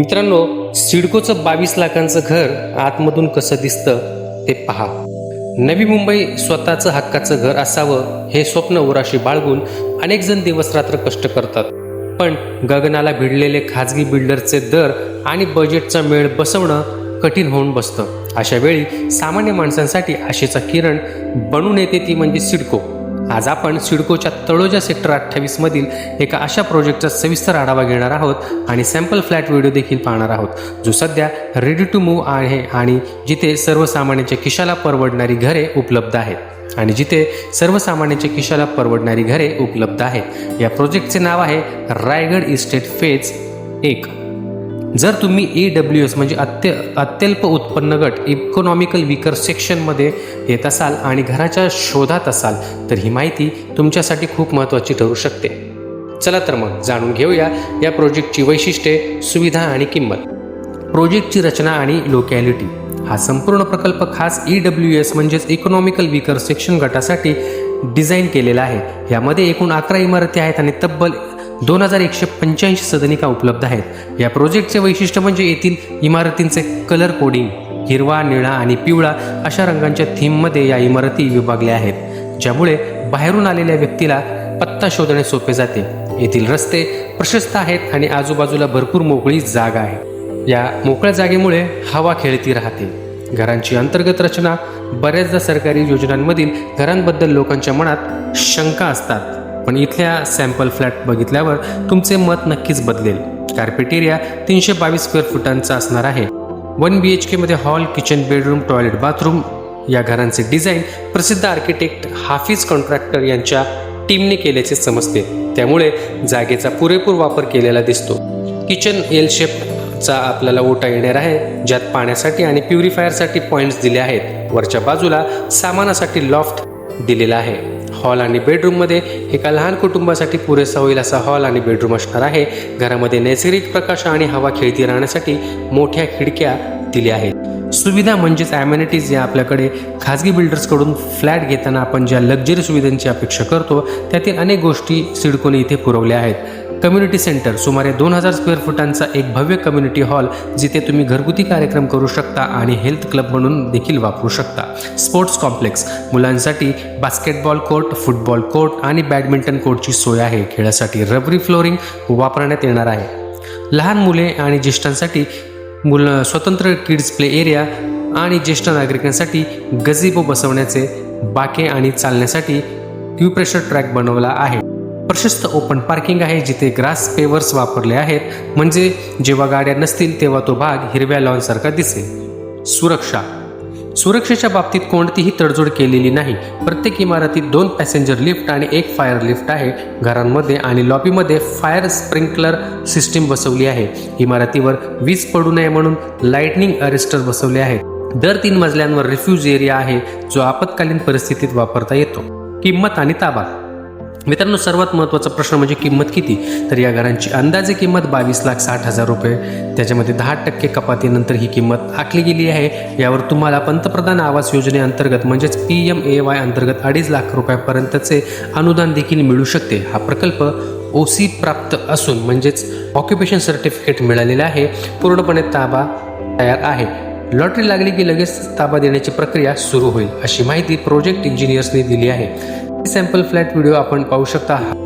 मित्रांनो सिडकोचं बावीस लाखांचं घर आतमधून कसं दिसतं ते पहा. नवी मुंबई स्वतःचं हक्काचं घर असावं हे स्वप्न उराशी बाळगून अनेक जण दिवसरात्र कष्ट करतात. पण गगनाला भिडलेले खाजगी बिल्डरचे दर आणि बजेटचा मेळ बसवणं कठीण होऊन बसतं. अशा वेळी सामान्य माणसांसाठी आशेचा किरण बनून येते ती म्हणजे सिडको. आज आपण सिडकोच्या तळोजा सेक्टर अठ्ठावीस मधील एका अशा प्रोजेक्टचा सविस्तर आढावा घेणार आहोत आणि सॅम्पल फ्लॅट व्हिडिओ देखील पाहणार आहोत जो सध्या रेडी टू मूव्ह आहे आणि जिथे सर्वसामान्यांच्या खिशाला परवडणारी घरे उपलब्ध आहेत. आणि जिथे सर्वसामान्यांच्या खिशाला परवडणारी घरे उपलब्ध आहेत. या प्रोजेक्टचे नाव आहे रायगड इस्टेट फेज एक. जर तुम्ही ई डब्ल्यू एस म्हणजे अत्य अत्यल्प उत्पन्न गट इकॉनॉमिकल विकर सेक्शनमध्ये येत असाल आणि घराच्या शोधात असाल तर ही माहिती तुमच्यासाठी खूप महत्त्वाची ठरू शकते. चला तर मग जाणून घेऊया या प्रोजेक्टची वैशिष्ट्ये सुविधा आणि किंमत. प्रोजेक्टची रचना आणि लोकॅलिटी हा संपूर्ण प्रकल्प खास ई डब्ल्यू एस म्हणजेच इकॉनॉमिकल विकर सेक्शन गटासाठी डिझाईन केलेला आहे. यामध्ये एकूण अकरा इमारती आहेत आणि तब्बल दोन हजार एकशे पंच्याऐंशी सदनिका उपलब्ध आहेत. या प्रोजेक्टचे वैशिष्ट्य म्हणजे येथील इमारतींचे कलर कोडिंग हिरवा निळा आणि पिवळा अशा रंगांच्या थीममध्ये या इमारती विभागल्या आहेत ज्यामुळे बाहेरून आलेल्या व्यक्तीला पत्ता शोधणे सोपे जाते. येथील रस्ते प्रशस्त आहेत आणि आजूबाजूला भरपूर मोकळी जागा आहे. या मोकळ्या जागेमुळे हवा खेळती राहते. घरांची अंतर्गत रचना बऱ्याचदा सरकारी योजनांमधील घरांबद्दल लोकांच्या मनात शंका असतात. पण इथल्या सॅम्पल फ्लॅट बघितल्यावर तुमचे मत नक्कीच बदलेल. कार्पेट एरिया तीनशे बावीस स्क्वेअर फुटांचा असणार आहे. वन बी एच केमध्ये hall kitchen bedroom toilet bathroom या घरांचे डिझाईन प्रसिद्ध आर्किटेक्ट हाफिज कॉन्ट्रॅक्टर यांच्या टीमने केल्याचे समजते. त्यामुळे जागेचा पुरेपूर वापर केलेला दिसतो. किचन एल शेपचा आपल्याला ओटा येणार आहे ज्यात पाण्यासाठी आणि प्युरिफायरसाठी पॉईंट्स दिले आहेत. वरच्या बाजूला सामानासाठी लॉफ्ट दिलेला आहे. हॉल आणि बेडरूममध्ये एका लहान कुटुंबासाठी पुरेसा होईल असा हॉल आणि बेडरूम असणार आहे. घरामध्ये नैसर्गिक प्रकाश आणि हवा खेळती राहण्यासाठी मोठ्या खिडक्या दिल्या आहेत. सुविधा म्हणजेच ॲम्युनिटीज या आपल्याकडे खाजगी बिल्डर्सकडून फ्लॅट घेताना आपण ज्या लक्झरी सुविधांची अपेक्षा करतो त्यातील अनेक गोष्टी सिडकोने इथे पुरवल्या आहेत. कम्युनिटी सेंटर सुमारे दोन हजार स्क्वेअर फुटांचा एक भव्य कम्युनिटी हॉल जिथे तुम्ही घरगुती कार्यक्रम करू शकता आणि हेल्थ क्लब म्हणून देखील वापरू शकता. स्पोर्ट्स कॉम्प्लेक्स मुलांसाठी बास्केटबॉल कोर्ट फुटबॉल कोर्ट आणि बॅडमिंटन कोर्टची सोय आहे. खेळासाठी रबरी फ्लोरिंग वापरण्यात येणार आहे. लहान मुले आणि ज्येष्ठांसाठी मुलं स्वतंत्र किड्स प्ले एरिया आणि ज्येष्ठ नागरिकांसाठी गझिबो बसवण्याचे बाके आणि चालण्यासाठी ट्यूप्रेशर ट्रॅक बनवला आहे. प्रशस्त ओपन पार्किंग आहे जिथे ग्रास पेवर्स वापरले आहेत. म्हणजे जेव्हा गाड्या नसतील तेव्हा तो भाग हिरव्या लॉनसारखा दिसेल. सुरक्षा. सुरक्षेच्या बाबतीत कोणतीही तडजोड केलेली नाही. प्रत्येक इमारतीत दोन पॅसेंजर लिफ्ट आणि एक फायर लिफ्ट आहे. घरांमध्ये आणि लॉबीमध्ये फायर स्प्रिंकलर सिस्टीम बसवली आहे. इमारतीवर वीज पडू नये म्हणून लाइटनिंग अरेस्टर बसवले आहेत. दर तीन मजल्यांवर रिफ्यूज एरिया आहे जो आपत्कालीन परिस्थितीत वापरता येतो. किंमत आणि ताबा. मित्रांनो सर्वात महत्त्वाचा प्रश्न म्हणजे किंमत किती? तर या घरांची अंदाजे किंमत बावीस लाख साठ हजार रुपये. त्याच्यामध्ये दहा टक्के कपातीनंतर ही किंमत आखली गेली आहे. यावर तुम्हाला पंतप्रधान आवास योजनेअंतर्गत म्हणजेच पी एम ए वाय अंतर्गत अडीच लाख रुपयापर्यंतचे अनुदान देखील मिळू शकते. हा प्रकल्प ओ सी प्राप्त असून म्हणजेच ऑक्युपेशन सर्टिफिकेट मिळालेलं आहे. पूर्णपणे ताबा तयार आहे. लॉटरी लागली की लगेच ताबा देण्याची प्रक्रिया सुरू होईल अशी माहिती प्रोजेक्ट इंजिनियर्सने दिली आहे. सॅम्पल फ्लॅट व्हिडिओ आपण पाहू शकता.